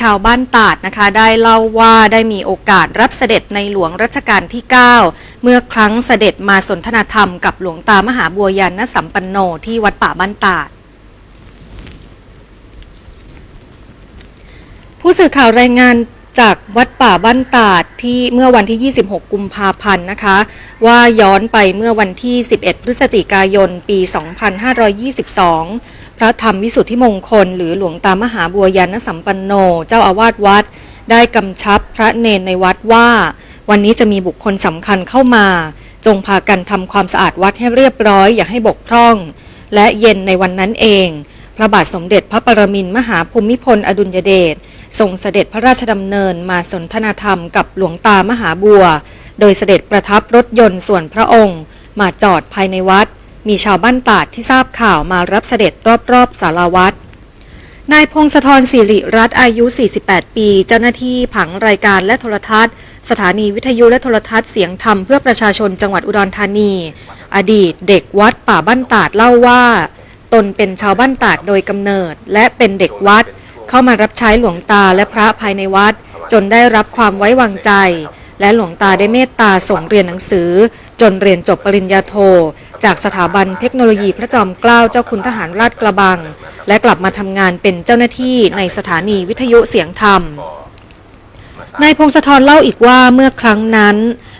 ชาวบ้านตาดนะคะ ได้เล่าว่าได้มีโอกาสรับเสด็จในหลวงรัชกาลที่ 9 เมื่อครั้งเสด็จมาสนทนาธรรมกับหลวงตามหาบัวยันนสัมปันโนที่วัดป่าบ้านตาดผู้สื่อข่าวรายงานจากวัดป่าบ้านตาดที่เมื่อวันที่ 26 กุมภาพันธ์นะคะ ว่าย้อนไปเมื่อวันที่ 11 พฤศจิกายน ปี 2522 พระธรรมวิสุทธิมงคล หรือหลวงตามหาบัวยันสัมปันโน เจ้าอาวาสวัด ได้กำชับพระเนนในวัดว่า วันนี้จะมีบุคคลสำคัญเข้ามา จงพากันทำความสะอาดวัดให้เรียบร้อยอย่าให้บกพร่อง และเย็นในวันนั้นเอง พระบาทสมเด็จพระปรมินทรมหาภูมิพลอดุลยเดชทรงเสด็จพระราชดำเนินมาสนทนาธรรมกับหลวงตามหาบัว โดยเสด็จประทับรถยนต์ส่วนพระองค์ มาจอดภายในวัด มีชาวบ้านตาดที่ทราบข่าวมารับเสด็จรอบๆสารวัดนายพงศธรสิริรัตน์อายุ 48 ปี เจ้าหน้าที่ผังรายการและโทรทัศน์ สถานีวิทยุและโทรทัศน์เสียงธรรมเพื่อประชาชนจังหวัดอุดรธานี อดีตเด็กวัดป่าบ้านตาดเล่าว่า ตนเป็นชาวบ้านตาดโดยกำเนิด และเป็นเด็กวัด เข้ามารับใช้หลวงตาและพระภายในวัด จนได้รับความไว้วางใจ และหลวงตาได้เมตตาส่งเรียนหนังสือ จนเรียนจบปริญญาโท จากสถาบันเทคโนโลยีพระจอมเกล้าเจ้าคุณทหารราชกระบัง และกลับมาทำงานเป็นเจ้าหน้าที่ในสถานีวิทยุเสียงธรรมนายพงศธรเล่าอีกว่าเมื่อครั้งนั้น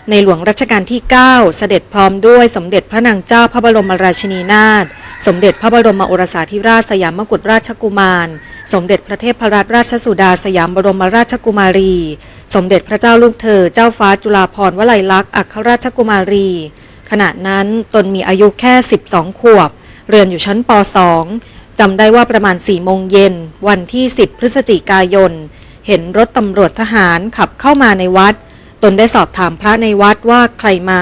ในหลวงรัชกาลที่ 9 เสด็จพร้อมด้วยสมเด็จพระนางเจ้าพระบรมราชินีนาถสมเด็จพระบรมโอรสาธิราชสยามกุฎราชกุมาร สมเด็จพระเทพรัตนราชสุดาสยามบรมราชกุมารี สมเด็จพระเจ้าลูกเธอเจ้าฟ้าจุฬาภรณ์วลัยลักษณ์อัครราชกุมารี ขณะนั้นตนมีอายุแค่ 12 ขวบ เรียนอยู่ชั้นป .2 จำได้ว่าประมาณ4โมงเย็น วันที่ 10 พฤศจิกายน เห็นรถตำรวจทหารขับเข้ามาในวัด ตนได้สอบถามพระในวัดว่าใครมา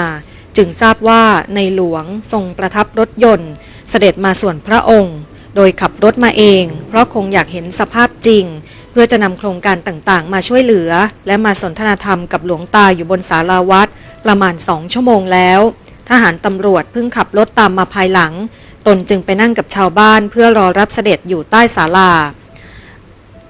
จึงทราบว่าในหลวงทรงประทับรถยนต์ เสด็จมาส่วนพระองค์ โดยขับรถมาเอง เพราะคงอยากเห็นสภาพจริง เพื่อจะนำโครงการต่างๆ มาช่วยเหลือ และมาสนทนาธรรมกับหลวงตาอยู่บนศาลาวัด ประมาณสองชั่วโมงแล้ว ทหารตำรวจเพิ่งขับรถตามมาภายหลัง ตนจึงไปนั่งกับชาวบ้านเพื่อรอรับเสด็จอยู่ใต้ศาลา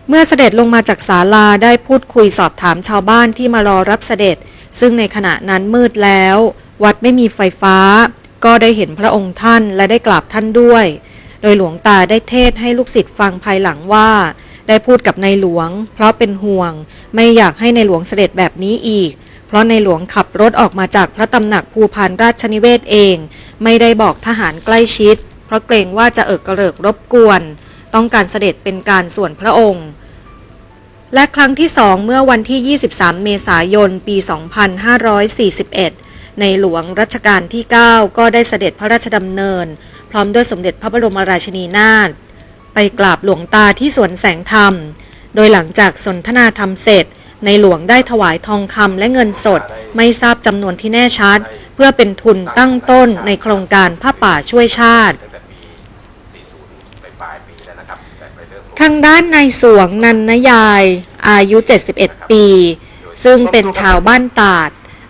เมื่อเสด็จลงมาจากศาลาได้พูดคุยสอบถามชาวบ้านที่มารอรับเสด็จ ซึ่งในขณะนั้นมืดแล้ว วัดไม่มีไฟฟ้า ก็ได้เห็นพระองค์ท่านและได้กราบท่านด้วย โดยหลวงตาได้เทศให้ลูกศิษย์ฟังภายหลังว่าได้พูดกับในหลวง เพราะเป็นห่วง ไม่อยากให้ในหลวงเสด็จแบบนี้อีก เพราะในหลวงขับรถออกมาจากพระตำหนักภูพานราชนิเวศเอง ไม่ได้บอกทหารใกล้ชิด เพราะเกรงว่าจะเอิกกระเริกรบกวน ต้องการเสด็จเป็นการส่วนพระองค์ และครั้งที่สองเมื่อวันที่ 23 เมษายน ปี 2541 ในหลวงรัชกาลที่ 9 ก็ได้เสด็จพระราชดำเนิน พร้อมด้วยสมเด็จพระบรมราชินีนาถไปกราบหลวงตาที่สวนแสงธรรม โดยหลังจากสนทนาธรรมเสร็จ ในหลวงได้ถวายทองคำและเงินสด ไม่ทราบจำนวนที่แน่ชัด เพื่อเป็นทุนตั้งต้นในโครงการผ้าป่าช่วยชาติทางด้านนายสวงนันนยาย อายุ 71 ปี ซึ่งเป็นชาวบ้านตาด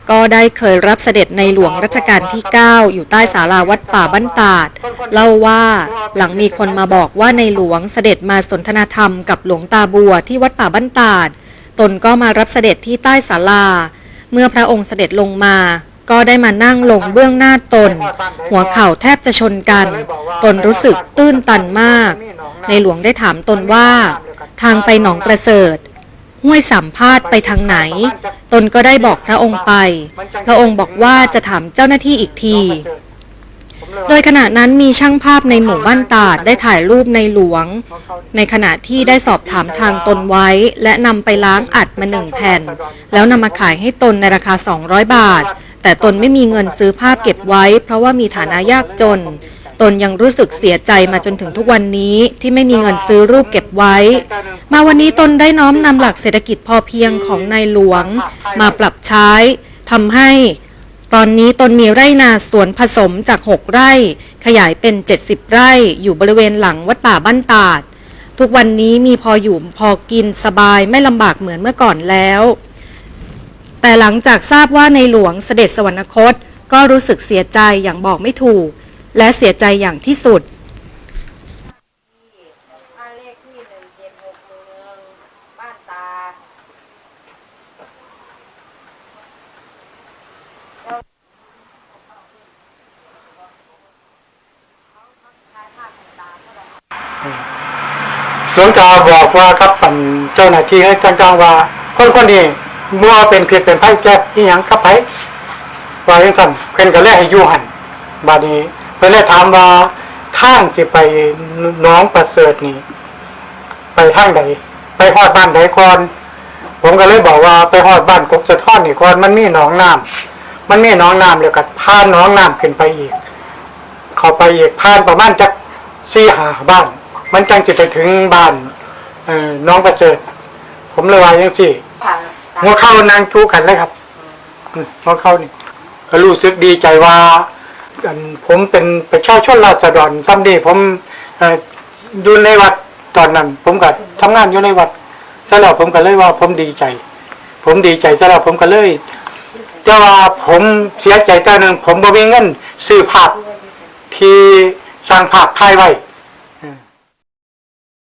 ก็ได้เคยรับเสด็จในหลวงรัชกาลที่ 9 อยู่ใต้ศาลาวัดป่าบ้านตาด เล่าว่าหลังมีคนมาบอกว่าในหลวงเสด็จมาสนทนาธรรมกับหลวงตาบัวที่วัดป่าบ้านตาด ตนก็มารับเสด็จที่ใต้ศาลา เมื่อพระองค์เสด็จลงมา ก็ได้มานั่งลงเบื้องหน้าตน หัวเข่าแทบจะชนกัน ตนรู้สึกตื้นตันมาก ในหลวงได้ถามตนว่า ทางไปหนองประเสริฐห้วยสัมภาษณ์ไปทางไหน ตนก็ได้บอกพระองค์ไป พระองค์บอกว่าจะถามเจ้าหน้าที่อีกที โดยขณะนั้นมีช่างภาพในหมู่บ้านตาดได้ถ่ายรูปในหลวง ในขณะที่ได้สอบถามทางตนไว้ และนำไปล้างอัดมาหนึ่งแผ่น แล้วนำมาขายให้ตนในราคา 200 บาท แต่ตนไม่มีเงินซื้อภาพเก็บไว้ เพราะว่ามีฐานะยากจน ตนยังรู้สึกเสียใจมาจนถึงทุกวันนี้ที่ไม่มีเงินซื้อรูปเก็บไว้ มาวันนี้ตนได้น้อมนำหลักเศรษฐกิจพอเพียงของนายหลวง มาปรับใช้ทำให้ ตอนนี้ตนมีไร่นาสวนผสมจาก 6 ไร่ ขยายเป็น 70 ไร่อยู่บริเวณหลังวัดป่าบ้านตาด ทุกวันนี้มีพออยู่พอกินสบายไม่ลำบากเหมือนเมื่อก่อนแล้ว แต่หลังจากทราบว่าในหลวงเสด็จสวรรคต ก็รู้สึกเสียใจอย่างบอกไม่ถูก และเสียใจอย่างที่สุด บ้านเลขที่หนึ่งเจ็ดหกหมู่เมืองบ้านต หลวงตาบอกว่าครับปั่นเจ้าหน้าที่ให้ต่างๆว่า คนคนนี้มัวเป็นเพียเป็นไพ่แก้ที่ยังกับไพ่ว่าอย่างนั้นเพิ่นก็เลยให้ยู่หันบาดนี้เพิ่นเลยถามว่าทางสิไปหน้องประเสริฐนี่ไปทางใดไปฮอดบ้านใดก่อนผมก็เลยบอกว่าไปฮอดบ้านกกสะท้อนนี่ก่อนมันมีหนองน้ำมันมีหนองน้ำแล้วก็พานหนองน้ำขึ้นไปอีก เข้าไปอีกผ่านประมาณจักสี่หาบ้าน มันจังสิไปถึงบ้านเอ่อน้องประเสริฐผมเลยว่ายังสี่หัวเข้านางจูกันเลยครับอืมหัวเข้านี่ก็รู้สึกดีใจว่าอันผมเป็นประชาชนราษฎรซ้ำดีผมเอ่ออยู่ในวัดตอนนั้น ผมก็ทำงานอยู่ในวัดซะแล้วผมก็เลยว่าผมดีใจ ผมดีใจซะแล้วผมก็เลย แต่ว่าผมเสียใจแต่หนึ่งผมบ่มีเงินซื้อภาพที่สร้างภาพถ่ายไว้